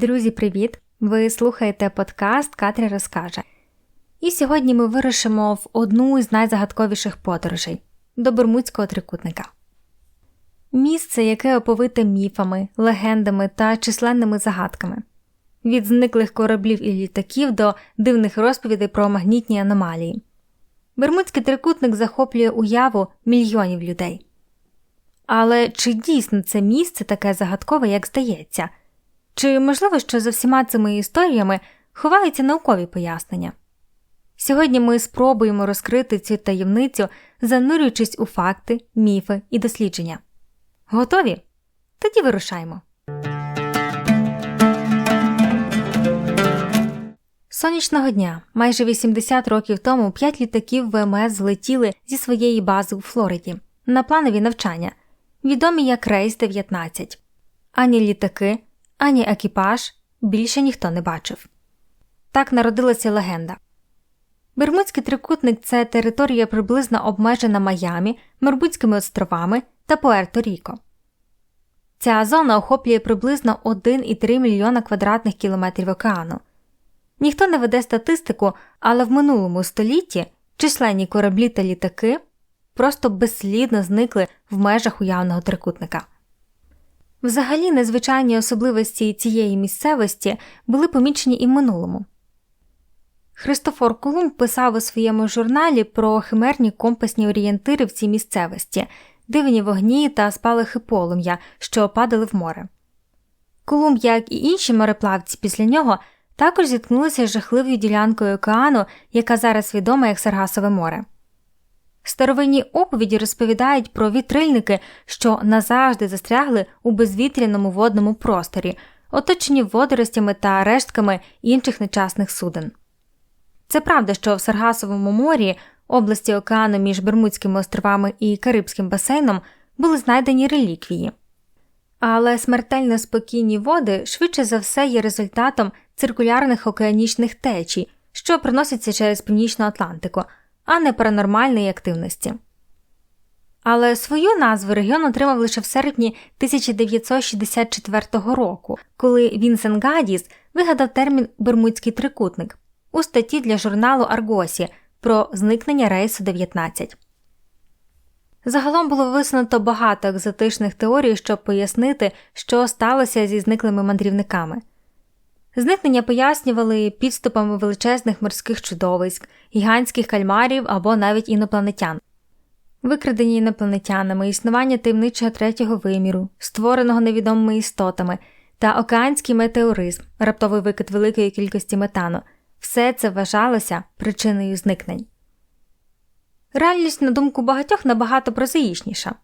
Друзі, привіт! Ви слухаєте подкаст Катря розкаже. І сьогодні ми вирушимо в одну із найзагадковіших подорожей до Бермудського трикутника. Місце, яке оповите міфами, легендами та численними загадками, від зниклих кораблів і літаків до дивних розповідей про магнітні аномалії. Бермудський трикутник захоплює уяву мільйонів людей. Але чи дійсно це місце таке загадкове, як здається? Чи можливо, що за всіма цими історіями ховаються наукові пояснення? Сьогодні ми спробуємо розкрити цю таємницю, занурюючись у факти, міфи і дослідження. Готові? Тоді вирушаємо. Сонячного дня, майже 80 років тому, п'ять літаків ВМС злетіли зі своєї бази у Флориді на планові навчання, відомі як Рейс 19. Ані літаки, ані екіпаж більше ніхто не бачив. Так народилася легенда. Бермудський трикутник це територія приблизно обмежена Майамі, Мербудськими островами та Пуерто-Ріко. Ця зона охоплює приблизно 1,3 мільйона квадратних кілометрів океану. Ніхто не веде статистику, але в минулому столітті численні кораблі та літаки просто безслідно зникли в межах уявного трикутника. Взагалі, незвичайні особливості цієї місцевості були помічені і в минулому. Христофор Колумб писав у своєму журналі про химерні компасні орієнтири в цій місцевості, дивні вогні та спалахи полум'я, що падали в море. Колумб, як і інші мореплавці після нього, також зіткнулися з жахливою ділянкою океану, яка зараз відома як Саргасове море. Старовинні оповіді розповідають про вітрильники, що назавжди застрягли у безвітряному водному просторі, оточені водоростями та рештками інших нечасних суден. Це правда, що в Саргасовому морі, області океану між Бермудськими островами і Карибським басейном, були знайдені реліквії. Але смертельно спокійні води швидше за все є результатом циркулярних океанічних течій, що приносяться через Північну Атлантику – а не паранормальної активності. Але свою назву регіон отримав лише в серпні 1964 року, коли Вінсен Гадіс вигадав термін Бермудський трикутник у статті для журналу Аргосі про зникнення рейсу 19. Загалом було висунуто багато екзотичних теорій, щоб пояснити, що сталося зі зниклими мандрівниками. Зникнення пояснювали підступами величезних морських чудовиськ, гігантських кальмарів або навіть інопланетян, викрадені інопланетянами, існування таємничого третього виміру, створеного невідомими істотами та океанський метеоризм, раптовий викид великої кількості метану все це вважалося причиною зникнень. Реальність, на думку багатьох, набагато прозаїчніша.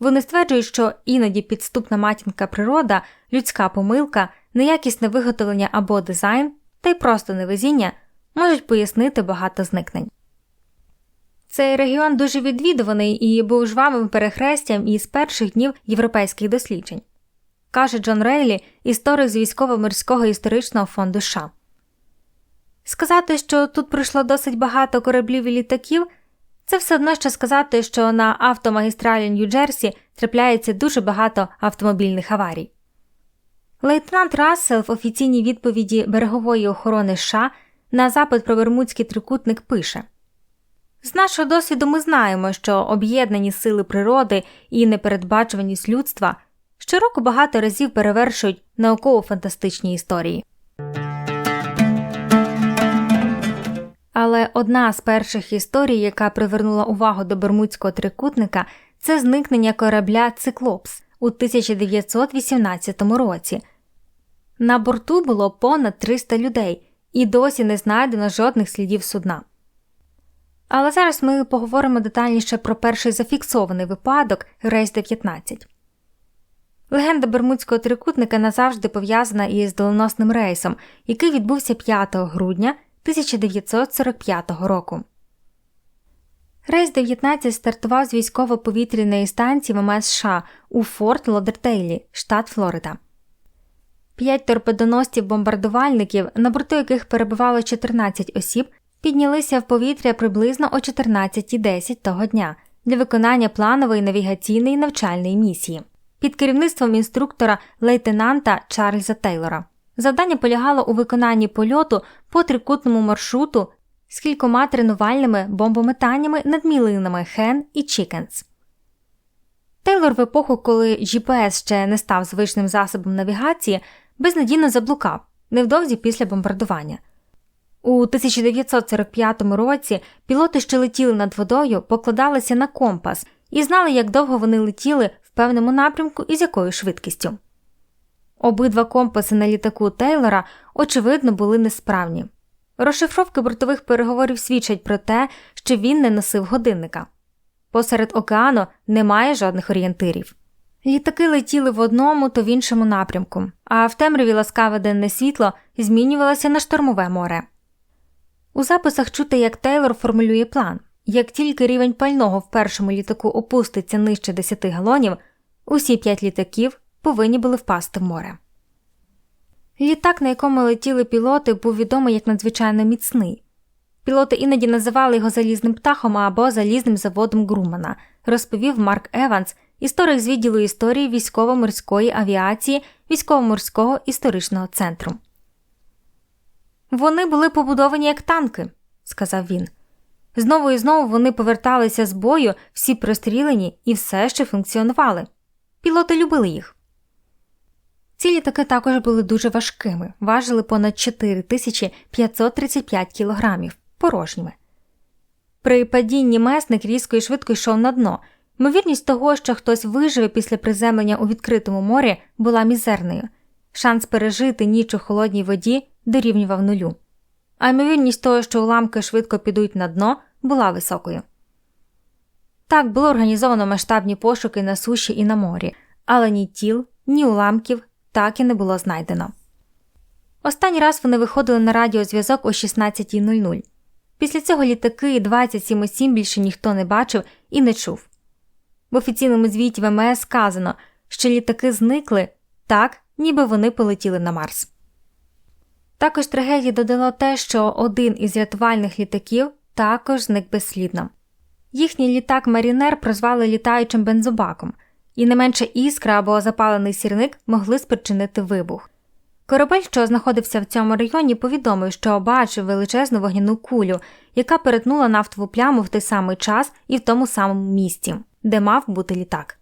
Вони стверджують, що іноді підступна матінка природа, людська помилка неякісне виготовлення або дизайн, та й просто невезіння можуть пояснити багато зникнень. Цей регіон дуже відвідуваний і був жвавим перехрестям із перших днів європейських досліджень, каже Джон Рейлі, історик з військово-морського історичного фонду США. Сказати, що тут пройшло досить багато кораблів і літаків, це все одно що сказати, що на автомагістралі Нью-Джерсі трапляється дуже багато автомобільних аварій. Лейтенант Рассел в офіційній відповіді берегової охорони США на запит про Бермудський трикутник пише З нашого досвіду ми знаємо, що об'єднані сили природи і непередбачуваність людства щороку багато разів перевершують науково-фантастичні історії. Але одна з перших історій, яка привернула увагу до Бермудського трикутника, це зникнення корабля Циклопс у 1918 році. На борту було понад 300 людей, і досі не знайдено жодних слідів судна. Але зараз ми поговоримо детальніше про перший зафіксований випадок Рейс 19. Легенда Бермудського трикутника назавжди пов'язана із доленосним рейсом, який відбувся 5 грудня 1945 року. Рейс 19 стартував з військово-повітряної станції ВМС США у Форт Лодертейлі, штат Флорида. П'ять торпедоносців-бомбардувальників, на борту яких перебувало 14 осіб, піднялися в повітря приблизно о 14.10 того дня для виконання планової навігаційної навчальної місії під керівництвом інструктора лейтенанта Чарльза Тейлора. Завдання полягало у виконанні польоту по трикутному маршруту з кількома тренувальними бомбометаннями над мілинами Хен і Чікенс. Тейлор в епоху, коли GPS ще не став звичним засобом навігації, безнадійно заблукав невдовзі після бомбардування. У 1945 році пілоти, що летіли над водою, покладалися на компас і знали, як довго вони летіли в певному напрямку і з якою швидкістю. Обидва компаси на літаку Тейлора, очевидно, були несправні. Розшифровки бортових переговорів свідчать про те, що він не носив годинника. Посеред океану немає жодних орієнтирів. Літаки летіли в одному то в іншому напрямку, а в темряві ласкаве денне світло змінювалося на штормове море. У записах чути, як Тейлор формулює план як тільки рівень пального в першому літаку опуститься нижче 10 галонів, усі п'ять літаків повинні були впасти в море. Літак, на якому летіли пілоти, був відомий як надзвичайно міцний. Пілоти іноді називали його залізним птахом або залізним заводом Грумана, розповів Марк Еванс, історик з відділу історії військово-морської авіації військово-морського історичного центру. Вони були побудовані як танки, сказав він. Знову і знову вони поверталися з бою, всі прострілені і все ще функціонували. Пілоти любили їх. Ці літаки також були дуже важкими, важили понад 4535 кілограмів, порожніми. При падінні месник різко і швидко йшов на дно. Ймовірність того, що хтось виживе після приземлення у відкритому морі, була мізерною. Шанс пережити ніч у холодній воді дорівнював нулю. А ймовірність того, що уламки швидко підуть на дно, була високою. Так було організовано масштабні пошуки на суші і на морі, але ні тіл, ні уламків так і не було знайдено. Останній раз вони виходили на радіозв'язок о 16.00. Після цього літаки 27.7 більше ніхто не бачив і не чув. В офіційному звіті ВМС сказано, що літаки зникли так, ніби вони полетіли на Марс. Також трагедії додало те, що один із рятувальних літаків також зник безслідно. Їхній літак Марінер прозвали літаючим бензобаком, і не менше іскра або запалений сірник могли спричинити вибух. Корабель, що знаходився в цьому районі, повідомив, що бачив величезну вогняну кулю, яка перетнула нафтову пляму в той самий час і в тому самому місці, де мав бути літак.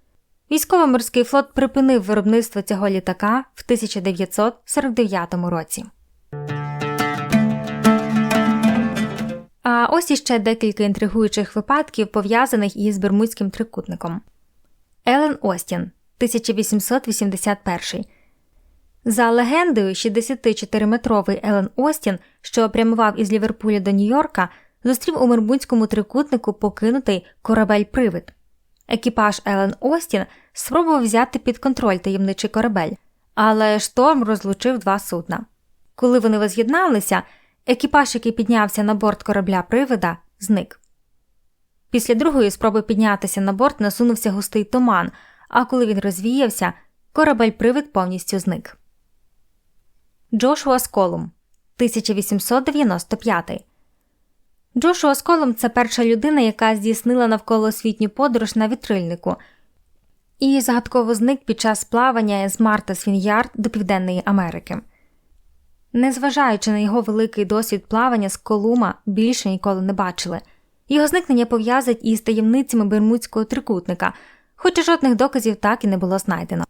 Військово-морський флот припинив виробництво цього літака в 1949 році. А ось іще декілька інтригуючих випадків, пов'язаних із Бермудським трикутником. Елен Остін, 1881. За легендою, 64-метровий Елен Остін, що прямував із Ліверпуля до Нью-Йорка, зустрів у Бермудському трикутнику покинутий корабель Привид. Екіпаж Елен Остін спробував взяти під контроль таємничий корабель, але шторм розлучив два судна. Коли вони воз'єдналися, екіпаж, який піднявся на борт корабля привида, зник. Після другої спроби піднятися на борт насунувся густий туман, а коли він розвіявся, корабель привид повністю зник. Джошуа Сколум 1895 Джошуа Сколум це перша людина, яка здійснила навколоосвітню подорож на вітрильнику і загадково зник під час плавання з Марта Свін'ярд до Південної Америки. Незважаючи на його великий досвід плавання з Колума більше ніколи не бачили. Його зникнення пов'язать із таємницями Бермудського трикутника, хоча жодних доказів так і не було знайдено.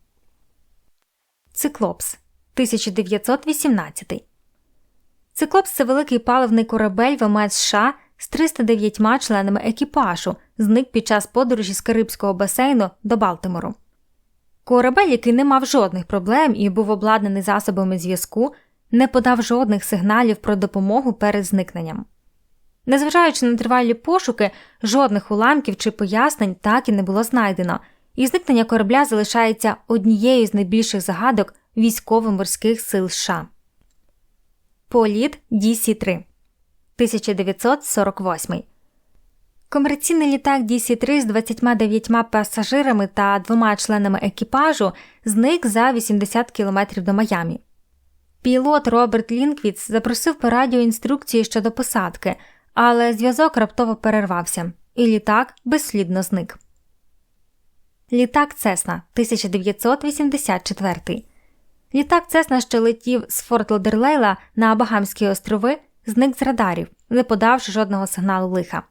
Циклопс 1918 Циклопс це великий паливний корабель ВМС США з 309 членами екіпажу, зник під час подорожі з Карибського басейну до Балтимору. Корабель, який не мав жодних проблем і був обладнаний засобами зв'язку не подав жодних сигналів про допомогу перед зникненням. Незважаючи на тривалі пошуки, жодних уламків чи пояснень так і не було знайдено, і зникнення корабля залишається однією з найбільших загадок військово-морських сил США. Політ DC-3 1948 Комерційний літак DC-3 з 29 пасажирами та двома членами екіпажу зник за 80 кілометрів до Майамі. Пілот Роберт Лінквіц запросив по радіо інструкції щодо посадки, але зв'язок раптово перервався, і літак безслідно зник. Літак Цесна 1984 Літак Цесна, що летів з Форт Лодерлейла на Багамські острови, зник з радарів, не подавши жодного сигналу лиха.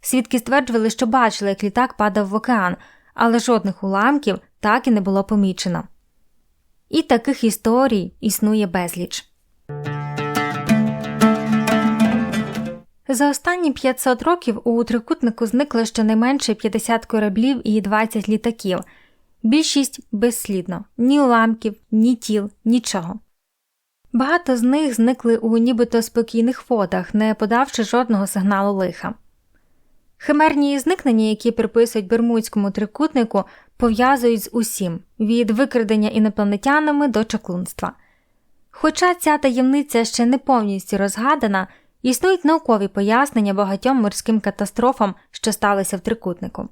Свідки стверджували, що бачили, як літак падав в океан, але жодних уламків так і не було помічено. І таких історій існує безліч. За останні 500 років у трикутнику зникло щонайменше 50 кораблів і 20 літаків, більшість безслідно ні уламків, ні тіл, нічого. Багато з них зникли у нібито спокійних водах, не подавши жодного сигналу лиха. Химерні зникнення, які приписують Бермудському трикутнику, пов'язують з усім від викрадення інопланетянами до чаклунства. Хоча ця таємниця ще не повністю розгадана, існують наукові пояснення багатьом морським катастрофам, що сталися в трикутнику.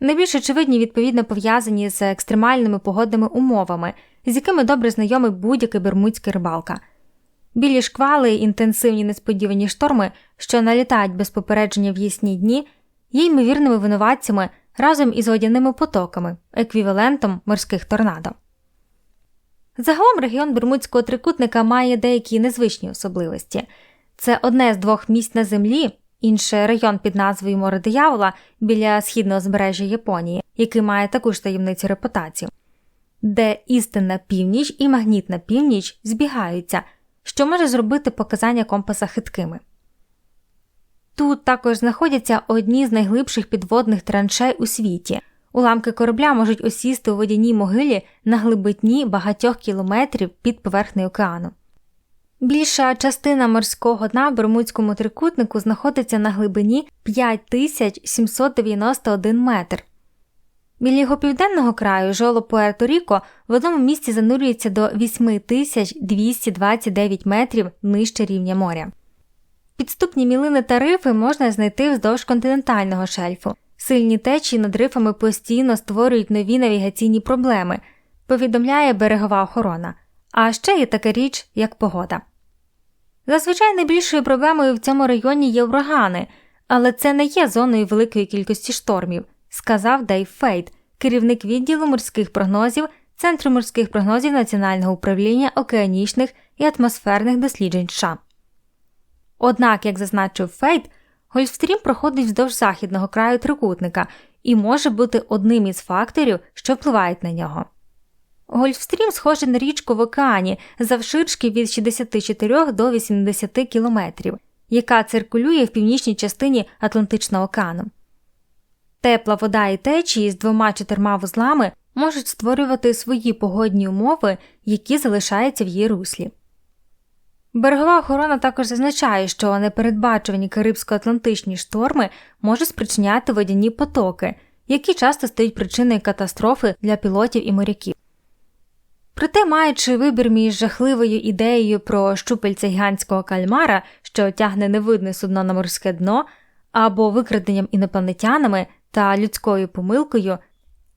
Найбільш очевидні відповідно пов'язані з екстремальними погодними умовами, з якими добре знайомий будь-який бермудський рибалка. Білі шквали і інтенсивні несподівані шторми, що налітають без попередження в ясні дні, є ймовірними винуватцями разом із водяними потоками, еквівалентом морських торнадо. Загалом регіон Бермудського трикутника має деякі незвичні особливості. Це одне з двох місць на землі, інше район під назвою Море Диявола біля східного збережжя Японії, який має таку ж таємницю репутацію, де істинна північ і магнітна північ збігаються, що може зробити показання компаса хиткими. Тут також знаходяться одні з найглибших підводних траншей у світі. Уламки корабля можуть осісти у водяній могилі на глибині багатьох кілометрів під поверхнею океану. Більша частина морського дна в Бермудському трикутнику знаходиться на глибині 5791 метр. Біля його південного краю жоло Пуерто Ріко в одному місці занурюється до 8229 метрів нижче рівня моря. Підступні мілини та рифи можна знайти вздовж континентального шельфу. Сильні течії над рифами постійно створюють нові навігаційні проблеми, повідомляє берегова охорона. А ще є така річ, як погода. Зазвичай найбільшою проблемою в цьому районі є урагани, але це не є зоною великої кількості штормів, сказав Дейв Фейт, керівник відділу морських прогнозів Центру морських прогнозів Національного управління океанічних і атмосферних досліджень США. Однак, як зазначив Фейт, Гольфстрім проходить вздовж західного краю трикутника і може бути одним із факторів, що впливають на нього. Гольфстрім схожий на річку в океані завширшки від 64 до 80 кілометрів, яка циркулює в північній частині Атлантичного океану. Тепла вода і течії з двома чотирма вузлами можуть створювати свої погодні умови, які залишаються в її руслі. Берегова охорона також зазначає, що непередбачувані карибсько-атлантичні шторми можуть спричиняти водяні потоки, які часто стають причиною катастрофи для пілотів і моряків. Проте, маючи вибір між жахливою ідеєю про щупальця гігантського кальмара, що тягне невидне судно на морське дно, або викраденням інопланетянами та людською помилкою,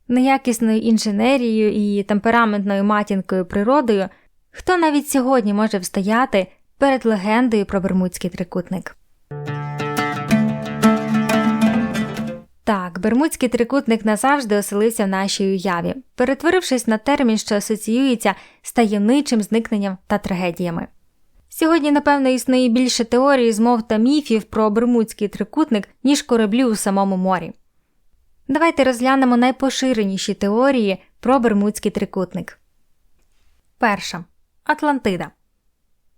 неякісною інженерією і темпераментною матінкою природою, хто навіть сьогодні може встояти перед легендою про Бермудський трикутник. Бермудський трикутник назавжди оселився в нашій уяві, перетворившись на термін, що асоціюється з таємничим зникненням та трагедіями. Сьогодні, напевно, існує більше теорій, змов та міфів про Бермудський трикутник, ніж кораблів у самому морі. Давайте розглянемо найпоширеніші теорії про Бермудський трикутник. Перша Атлантида.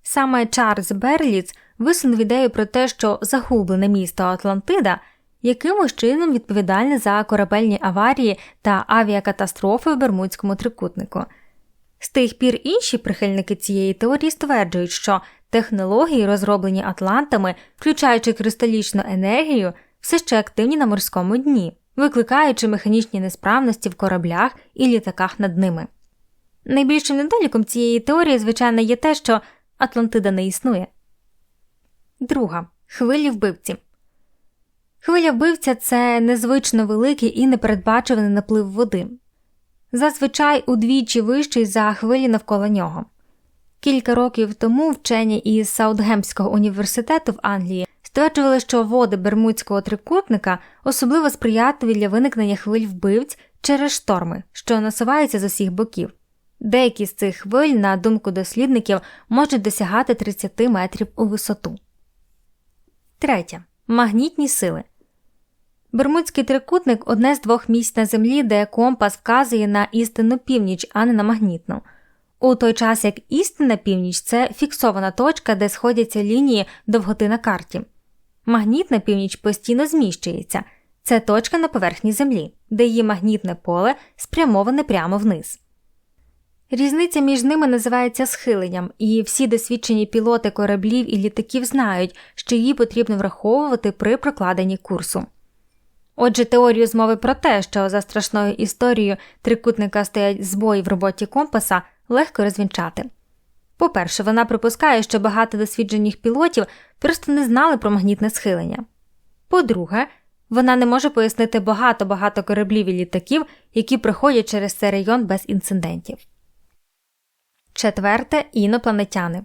Саме Чарльз Берліц висунув ідею про те, що загублене місто Атлантида якимось чином відповідальне за корабельні аварії та авіакатастрофи в Бермудському трикутнику. З тих пір інші прихильники цієї теорії стверджують, що технології, розроблені атлантами, включаючи кристалічну енергію, все ще активні на морському дні, викликаючи механічні несправності в кораблях і літаках над ними. Найбільшим недоліком цієї теорії, звичайно, є те, що Атлантида не існує. Друга хвилі вбивці. Хвиля вбивця це незвично великий і непередбачуваний наплив води, зазвичай удвічі вищий за хвилі навколо нього. Кілька років тому вчені із Саутгемпського університету в Англії стверджували, що води Бермудського трикутника особливо сприятливі для виникнення хвиль вбивць через шторми, що насуваються з усіх боків. Деякі з цих хвиль, на думку дослідників, можуть досягати 30 метрів у висоту. Третє. Магнітні сили. Бермудський трикутник одне з двох місць на землі, де компас вказує на істинну північ, а не на магнітну. У той час як істинна північ це фіксована точка, де сходяться лінії довготи на карті. Магнітна північ постійно зміщується це точка на поверхні Землі, де її магнітне поле спрямоване прямо вниз. Різниця між ними називається схиленням, і всі досвідчені пілоти кораблів і літаків знають, що її потрібно враховувати при прокладенні курсу. Отже, теорію змови про те, що за страшною історією трикутника стоять збої в роботі компаса, легко розвінчати. По-перше, вона припускає, що багато досвідчених пілотів просто не знали про магнітне схилення. По-друге, вона не може пояснити багато-багато кораблів і літаків, які проходять через цей район без інцидентів. Четверте інопланетяни.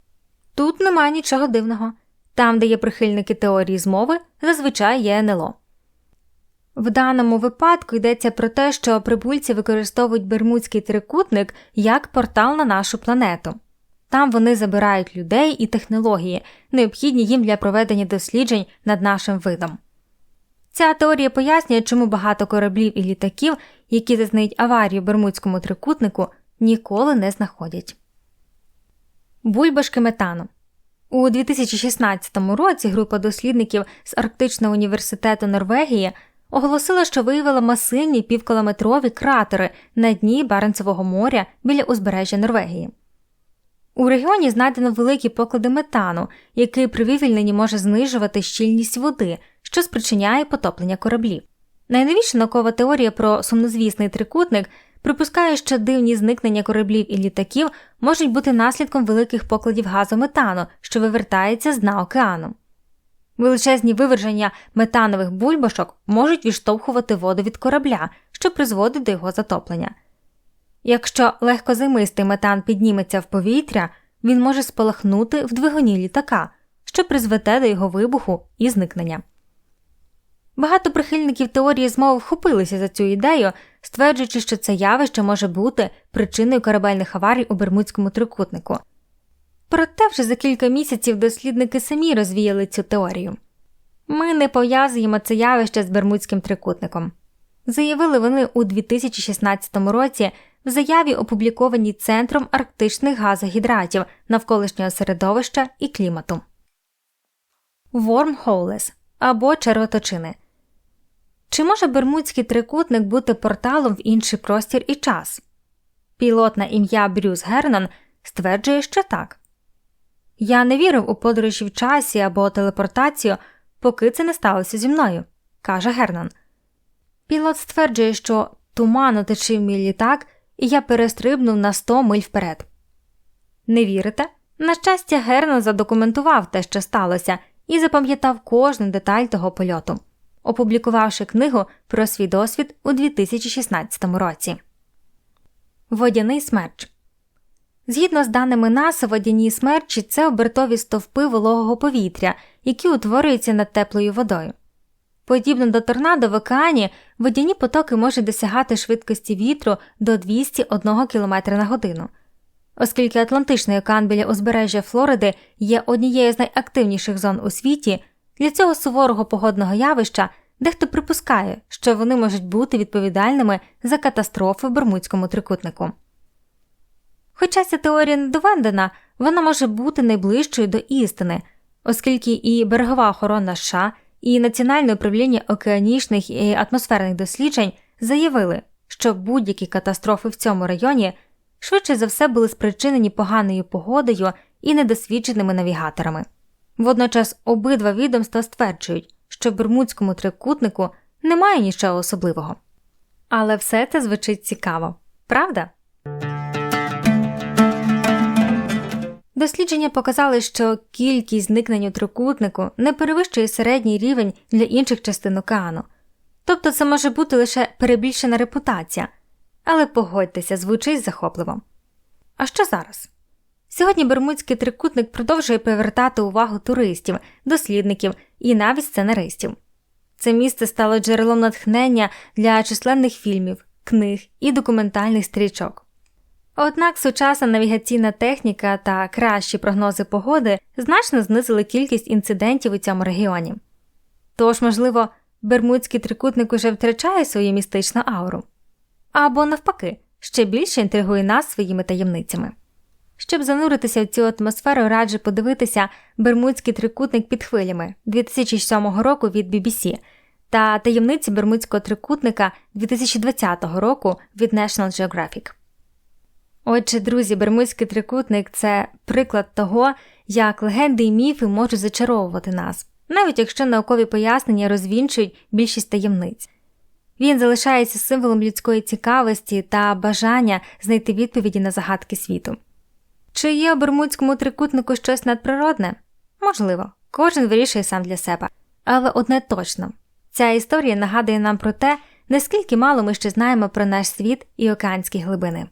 Тут немає нічого дивного. Там, де є прихильники теорії змови, зазвичай є НЛО. В даному випадку йдеться про те, що прибульці використовують Бермудський трикутник як портал на нашу планету. Там вони забирають людей і технології, необхідні їм для проведення досліджень над нашим видом. Ця теорія пояснює, чому багато кораблів і літаків, які зазнають аварію Бермудському трикутнику, ніколи не знаходять. Бульбашки метану у 2016 році група дослідників з Арктичного університету Норвегії оголосила, що виявила масивні півкілометрові кратери на дні Баренцевого моря біля узбережжя Норвегії. У регіоні знайдено великі поклади метану, який при вивільненні може знижувати щільність води, що спричиняє потоплення кораблів. Найновіша наукова теорія про сумнозвісний трикутник припускає, що дивні зникнення кораблів і літаків можуть бути наслідком великих покладів газу метану, що вивертається з дна океану. Величезні виверження метанових бульбашок можуть відштовхувати воду від корабля, що призводить до його затоплення. Якщо легкозимистий метан підніметься в повітря, він може спалахнути в двигуні літака, що призведе до його вибуху і зникнення. Багато прихильників теорії змови вхопилися за цю ідею, стверджуючи, що це явище може бути причиною корабельних аварій у Бермудському трикутнику. Проте вже за кілька місяців дослідники самі розвіяли цю теорію. Ми не пов'язуємо це явище з Бермудським трикутником. Заявили вони у 2016 році в заяві, опублікованій Центром арктичних газогідратів навколишнього середовища і клімату. Вормхолес або червоточини. Чи може Бермудський трикутник бути порталом в інший простір і час? Пілот на ім'я Брюс Гернан стверджує, що так. Я не вірив у подорожі в часі або телепортацію, поки це не сталося зі мною, каже Гернан. Пілот стверджує, що туман оточив мій літак, і я перестрибнув на 100 миль вперед. Не вірите? На щастя, Гернан задокументував те, що сталося, і запам'ятав кожну деталь того польоту, опублікувавши книгу про свій досвід у 2016 році. Водяний смерч Згідно з даними НАСА, водяні смерчі це обертові стовпи вологого повітря, які утворюються над теплою водою. Подібно до торнадо в океані, водяні потоки можуть досягати швидкості вітру до 201 км на годину. Оскільки Атлантичний океан біля узбережжя Флориди є однією з найактивніших зон у світі, для цього суворого погодного явища дехто припускає, що вони можуть бути відповідальними за катастрофи в Бермудському трикутнику. Хоча ця теорія не доведена, вона може бути найближчою до істини, оскільки і берегова охорона США, і Національне управління океанічних і атмосферних досліджень заявили, що будь-які катастрофи в цьому районі швидше за все були спричинені поганою погодою і недосвідченими навігаторами. Водночас обидва відомства стверджують, що в Бермудському трикутнику немає нічого особливого. Але все це звучить цікаво, правда? Дослідження показали, що кількість зникнень у трикутнику не перевищує середній рівень для інших частин океану, тобто це може бути лише перебільшена репутація, але погодьтеся, звучить захопливо. А що зараз? Сьогодні Бермудський трикутник продовжує привертати увагу туристів, дослідників і навіть сценаристів. Це місце стало джерелом натхнення для численних фільмів, книг і документальних стрічок. Однак сучасна навігаційна техніка та кращі прогнози погоди значно знизили кількість інцидентів у цьому регіоні. Тож, можливо, Бермудський трикутник уже втрачає свою містичну ауру. Або, навпаки, ще більше інтригує нас своїми таємницями. Щоб зануритися в цю атмосферу, раджу подивитися Бермудський трикутник під хвилями 2007 року від BBC та таємниці Бермудського трикутника 2020 року від National Geographic. Отже, друзі, Бермудський трикутник це приклад того, як легенди і міфи можуть зачаровувати нас, навіть якщо наукові пояснення розвінчують більшість таємниць. Він залишається символом людської цікавості та бажання знайти відповіді на загадки світу. Чи є у Бермудському трикутнику щось надприродне? Можливо, кожен вирішує сам для себе. Але одне точно ця історія нагадує нам про те, наскільки мало ми ще знаємо про наш світ і океанські глибини.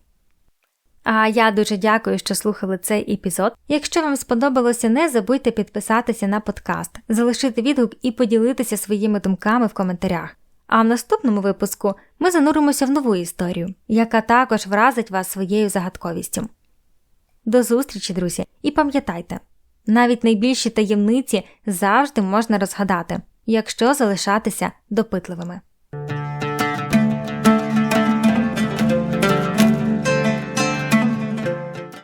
А я дуже дякую, що слухали цей епізод. Якщо вам сподобалося, не забудьте підписатися на подкаст, залишити відгук і поділитися своїми думками в коментарях. А в наступному випуску ми зануримося в нову історію, яка також вразить вас своєю загадковістю. До зустрічі, друзі, і пам'ятайте, навіть найбільші таємниці завжди можна розгадати, якщо залишатися допитливими.